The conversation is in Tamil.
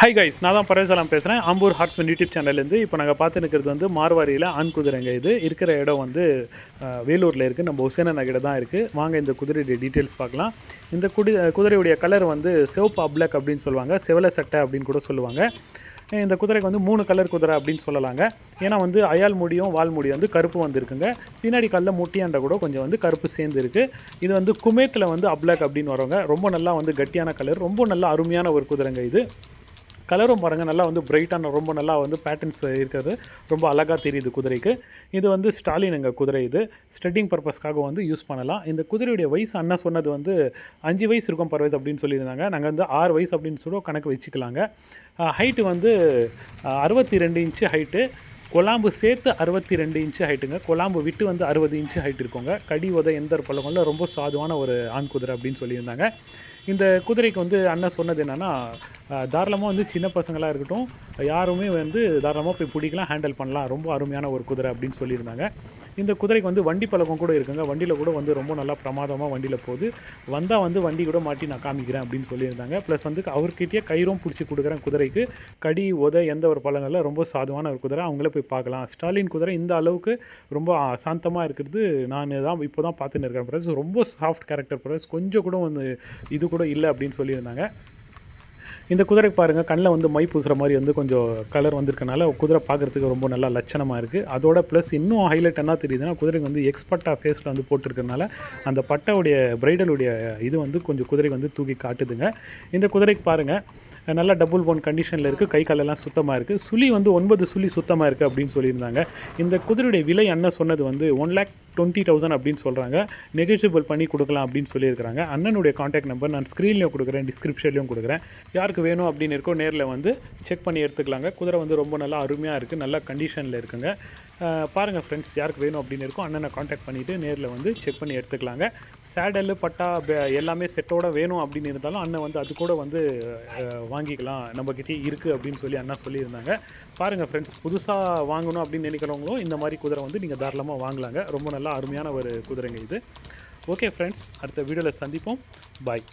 ஹை கைஸ் நான் தான் பரேசலாம் பேசுகிறேன் ஆம்பூர் ஹார்ட்ஸ்மன் யூடியூப் சேனல்லேருந்து இப்போ நாங்கள் பார்த்துருக்கிறது வந்து மார்வாரியில் ஆண் குதிரைங்க இது. இருக்கிற இடம் வந்து வேலூரில் இருக்குது நம்ம உசேன நகர தான் இருக்குது வாங்க இந்த குதிரையுடைய டீட்டெயில்ஸ் பார்க்கலாம். இந்த குடி குதிரையுடைய கலர் வந்து சிவப்பு அப்ளக் அப்படின்னு சொல்லுவாங்க. செவல சட்டை அப்படின்னு கூட சொல்லுவாங்க. இந்த குதிரைக்கு வந்து மூணு கலர் குதிரை அப்படின்னு சொல்லலாங்க. ஏன்னா வந்து அயால் முடியும் வால் முடியும் வந்து கருப்பு வந்திருக்குங்க. பின்னாடி கல்ல முட்டியாண்ட கூட கொஞ்சம் வந்து கருப்பு சேர்ந்து இருக்குது இது வந்து குமேத்தில் வந்து அப்ளாக் அப்படின்னு வரவங்க. ரொம்ப நல்லா வந்து கட்டியான கலர் ரொம்ப நல்லா அருமையான ஒரு குதிரைங்க இது. கலரும் பாருங்கள் நல்லா வந்து பிரைட்டான ரொம்ப நல்லா வந்து பேட்டர்ன்ஸ் இருக்கிறது. ரொம்ப அழகாக தெரியுது குதிரைக்கு. இது வந்து ஸ்டாலினுங்க குதிரை இது. ஸ்டெட்டிங் பர்பஸ்க்காக வந்து யூஸ் பண்ணலாம். இந்த குதிரையுடைய வயசு அண்ணா சொன்னது வந்து அஞ்சு வயசு இருக்கும் பர் அப்படின்னு சொல்லியிருந்தாங்க. நாங்கள் வந்து ஆறு வயசு அப்படின்னு சொல்லி கணக்கு வச்சுக்கலாங்க. ஹைட்டு வந்து அறுபத்தி ரெண்டு இன்ச்சு ஹைட்டு கொலாம்பு சேர்த்து அறுபத்தி ரெண்டு இன்ச்சு ஹைட்டுங்க கொலாம்பு விட்டு வந்து அறுபது இன்ச்சு ஹைட் இருக்குங்க. கடி உத எந்த பழக்கம்ல ரொம்ப சாதுவான ஒரு ஆண் குதிரை அப்படின்னு சொல்லியிருந்தாங்க. இந்த குதிரைக்கு வந்து அண்ணன் சொன்னது என்னென்னா தாராளமாக வந்து சின்ன பசங்களாக இருக்கட்டும் யாருமே வந்து தாராளமாக போய் பிடிக்கலாம் ஹேண்டில் பண்ணலாம் ரொம்ப அருமையான ஒரு குதிரை அப்படின்னு சொல்லியிருந்தாங்க. இந்த குதிரைக்கு வந்து வண்டி பழக்கம் கூட இருக்குங்க. வண்டியில் கூட வந்து ரொம்ப நல்லா பிரமாதமாக வண்டியில் போகுது. வந்தால் வந்து வண்டி கூட மாட்டி நான் காமிக்கிறேன் அப்படின்னு சொல்லியிருந்தாங்க. ப்ளஸ் வந்து அவர்கிட்டயே கயிறும் பிடிச்சி கொடுக்குறேன் குதிரைக்கு. கடி உத எந்த ஒரு பழங்களில் ரொம்ப சாதுவான ஒரு குதிரை. அவங்களே போய் பார்க்கலாம். ஸ்டாலின் குதிரை இந்த அளவுக்கு ரொம்ப சாந்தமாக இருக்கிறது. நான் தான் இப்போ தான் பார்த்துன்னு இருக்கேன் ப்ரஸ் ரொம்ப சாஃப்ட் கேரக்டர் ப்ரஸ் கொஞ்சம் கூட வந்து இது கூட இல்லை அப்படின்னு சொல்லியிருந்தாங்க. இந்த குதிரைக்கு பாருங்கள் கண்ணில் வந்து மை பூசுகிற மாதிரி வந்து கொஞ்சம் கலர் வந்திருக்கனால குதிரை பார்க்குறதுக்கு ரொம்ப நல்லா லட்சணமாக இருக்குது அதோட ப்ளஸ் இன்னும் ஹைலைட் என்ன தெரியுதுன்னா குதிரைக்கு வந்து எக்ஸ்பர்ட்டாக ஃபேஸில் வந்து போட்டிருக்கறனால அந்த பட்டாவுடைய பிரைடலுடைய இது வந்து கொஞ்சம் குதிரைக்கு வந்து தூக்கி காட்டுதுங்க. இந்த குதிரைக்கு பாருங்கள் நல்லா டபுள் போன் கண்டிஷனில் இருக்குது கை காலெல்லாம் சுத்தமாக இருக்குது சுழி வந்து ஒன்பது சுழி சுத்தமாக இருக்குது அப்படின்னு சொல்லியிருந்தாங்க. இந்த குதிரையுடைய விலை அண்ணன் சொன்னது வந்து ஒன் லேக் டுவெண்ட்டி தௌசண்ட் அப்படின்னு சொல்கிறாங்க நெகோஷியபிள் பண்ணி கொடுக்கலாம் அப்படின்னு சொல்லியிருக்கிறாங்க. அண்ணனுடைய காண்டாக்ட் நம்பர் நான் ஸ்க்ரீன்லேயும் கொடுக்குறேன் டிஸ்கிரிப்ஷன்லையும் கொடுக்குறேன். யாருக்கு வேணும் அப்படின்னு இருக்கோ நேரில் வந்து செக் பண்ணி எடுத்துக்கலாங்க. குதிரை வந்து ரொம்ப நல்லா அருமையாக இருக்குது நல்ல கண்டிஷனில் இருக்குங்க. பாருங்கள் ஃப்ரெண்ட்ஸ் யாருக்கு வேணும் அப்படின்னு இருக்கோ அண்ணனை காண்டாக்ட் பண்ணிவிட்டு நேரில் வந்து செக் பண்ணி எடுத்துக்கலாங்க. சேடல் பட்டா பே- எல்லாமே செட்டோட வேணும் அப்படின்னு இருந்தாலும் அண்ணன் வந்து அது கூட வந்து வாங்கிக்கலாம். நம்மக்கிட்டே இருக்குது அப்படின்னு சொல்லி அண்ணா சொல்லியிருந்தாங்க. பாருங்கள் ஃப்ரெண்ட்ஸ் புதுசாக வாங்கணும் அப்படின்னு நினைக்கிறவங்களும் இந்த மாதிரி குதிரை வந்து நீங்கள் தாராளமாக வாங்கலாங்க. ரொம்ப நல்லா நல்லா அருமையான ஒரு குதிரைங்க இது. ஓகே ஃப்ரெண்ட்ஸ் அடுத்த வீடியோவில் சந்திப்போம். பாய்